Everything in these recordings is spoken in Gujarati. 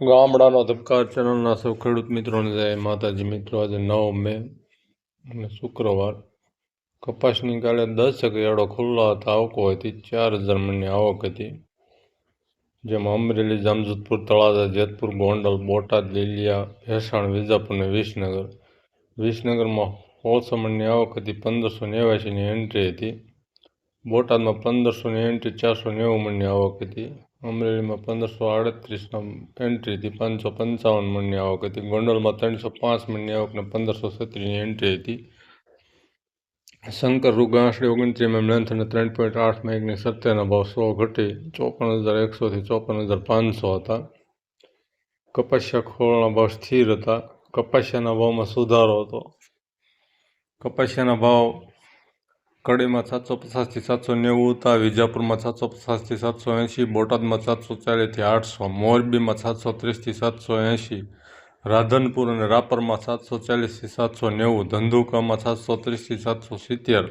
ગામડાનો ધબકાર ચેનલના સૌ ખેડૂત મિત્રોને જય માતાજી મિત્રો. આજે નવ મે અને શુક્રવાર. કપાસની કાલે દસ યાર્ડો ખુલ્લા હતા આવકો હતી, ચાર હજાર મણની આવક હતી. જેમાં અમરેલી, જામજોધપુર, તળાજા, જેતપુર, ગોંડલ, બોટાદ, લીલિયા, ભેસાણ, વિજાપુર અને વિસનગર. વિસનગરમાં સોળસો આવક હતી પંદરસો નેવ્યાસીની એન્ટ્રી હતી. બોટાદમાં પંદરસોની એન્ટ્રી ચારસો નેવું મણની આવક હતી. અમરેલીમાં પંદરસો આડત્રીસના એન્ટ્રીથી પાંચસો પંચાવન મણની આવક હતી. ગોંડલમાં ત્રણસો પાંચ મણની આવક અને પંદરસો છત્રીસની એન્ટ્રી હતી. શંકર રૂગાંસડી ઓગણત્રીસમાં એમ લેન્થ અને ત્રણ પોઈન્ટ આઠમાં એકની સત્યના ભાવ સો ઘટી ચોપન હજાર એકસોથી ચોપન હજાર પાંચસો હતા. કપાસિયા ખોળના ભાવ સ્થિર હતા. કપાસિયાના ભાવમાં સુધારો હતો. કપાસિયાના ભાવ કડીમાં સાતસો પચાસથી સાતસો નેવું હતા, વિજાપુરમાં સાતસો પચાસથી સાતસો એંશી, બોટાદમાં સાતસો ચાલીસથી આઠસો, મોરબીમાં સાતસો ત્રીસથી સાતસો એંશી, રાધનપુર અને રાપરમાં સાતસો ચાલીસથી સાતસો નેવું, ધંધુકામાં સાતસો ત્રીસથી સાતસો સિત્તેર,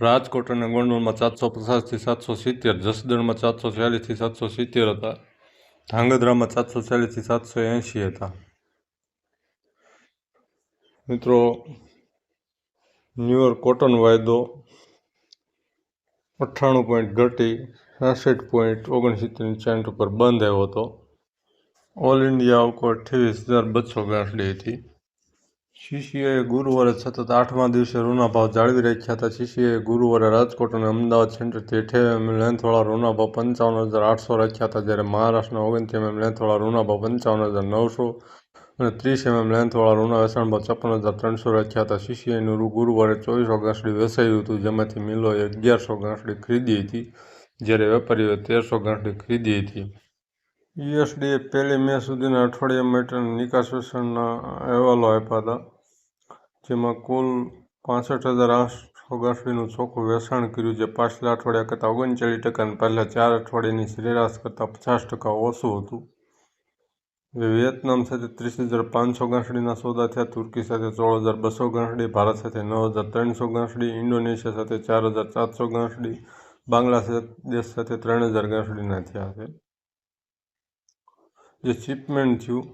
રાજકોટ અને ગોંડલમાં સાતસો પચાસથી સાતસો સિત્તેર, જસદણમાં સાતસો ચાલીસથી સાતસો સિત્તેર હતા, ધાંગધ્રામાં સાતસો ચાલીસથી સાતસો એંશી હતા. મિત્રો ન્યુયોર્ક કોટન વાયદો, અઠ્ઠાણું પોઈન્ટ ઘટી, છાસઠ પોઈન્ટ ઓગણસિત્તેરની ચાંટ ઉપર બંધ આવ્યો હતો. ઓલ ઇન્ડિયા આવકો અઠ્યાવીસ હજાર બસો ગાંઠડી હતી. સીસીઆઈએ ગુરુવારે સતત આઠમા દિવસે રૂના ભાવ જાળવી રાખ્યા હતા. સીસીઆઈએ ગુરુવારે રાજકોટ અને અમદાવાદ સેન્ટરથી અઠ્યાવી એમ લેન્થવાળા રૂના ભાવ પંચાવન હજાર આઠસો રાખ્યા હતા, જ્યારે મહારાષ્ટ્રના ઓગણત્રીસ એમ લેન્થવાળા રૂના ભાવ પંચાવન હજાર નવસો અને ત્રીસ એમએમ લેન્થવાળા રૂના વેચાણ ભાવ છપ્પન હજાર ત્રણસો રચ્યા હતા. સીસીઆઈનું ગુરુવારે ચોવીસો ગાંસડી વેચાયું હતું, જેમાંથી મિલોએ અગિયારસો ગાંસડી ખરીદી હતી, જ્યારે વેપારીઓએ તેરસો ગાંસડી ખરીદી હતી. યુએસડીએ પહેલી મે સુધીના અઠવાડિયા માટેના નિકાસ વેચાણના અહેવાલો આપ્યા હતા, જેમાં કુલ પાસઠ હજાર આઠસો ગાંસડીનું ચોખ્ખું વેચાણ કર્યું, જે પાછલા અઠવાડિયા કરતાં ઓગણચાળીસ ટકા અને પહેલાં ચાર અઠવાડિયાની સરેરાશ કરતાં પચાસ ટકા ઓછું હતું. વિયેતનામ સાથે ત્રીસ હજાર પાંચસો ગાંસડીના સોદા થયા, તુર્કી સાથે સોળ હજાર બસો ગાંસડી ભારત સાથે નવ હજાર ત્રણસો ગાંસડી ઇન્ડોનેશિયા સાથે ચાર હજાર સાતસો ગાંસડી બાંગ્લાદેશ સાથે ત્રણ હજાર ગાંસડીના થયા છે. જે શિપમેન્ટ થયું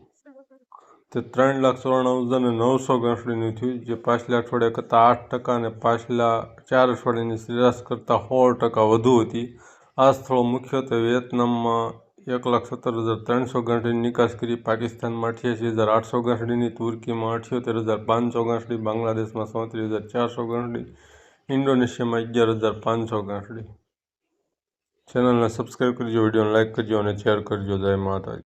તે ત્રણ લાખ ચોરાણું હજાર અને નવસો ગાંસડીનું થયું, જે પાછલા અઠવાડિયા કરતાં આઠ ટકા અને પાછલા ચાર અઠવાડિયાની સરેરાશ કરતાં સોળ ટકા વધુ હતી. આ સ્થળો મુખ્યત્વે વિયેતનામમાં એક લાખ સત્તર હજાર ત્રણસો ગાંસડીની નિકાસ કરી પાકિસ્તાનમાં અઠ્યાસી હજાર આઠસો ગાંસડીની તુર્કીમાં અઠ્યોતેર હજાર પાંચસો ગાંસડી બાંગ્લાદેશમાં ચોત્રીસ હજાર ચારસો ગાંસડી ઇન્ડોનેશિયામાં અગિયાર હજાર પાંચસો ગાંસડી ચેનલને સબસ્ક્રાઈબ કરજો, વિડીયોને લાઇક કરજો અને શેર કરજો. જય માતાજી.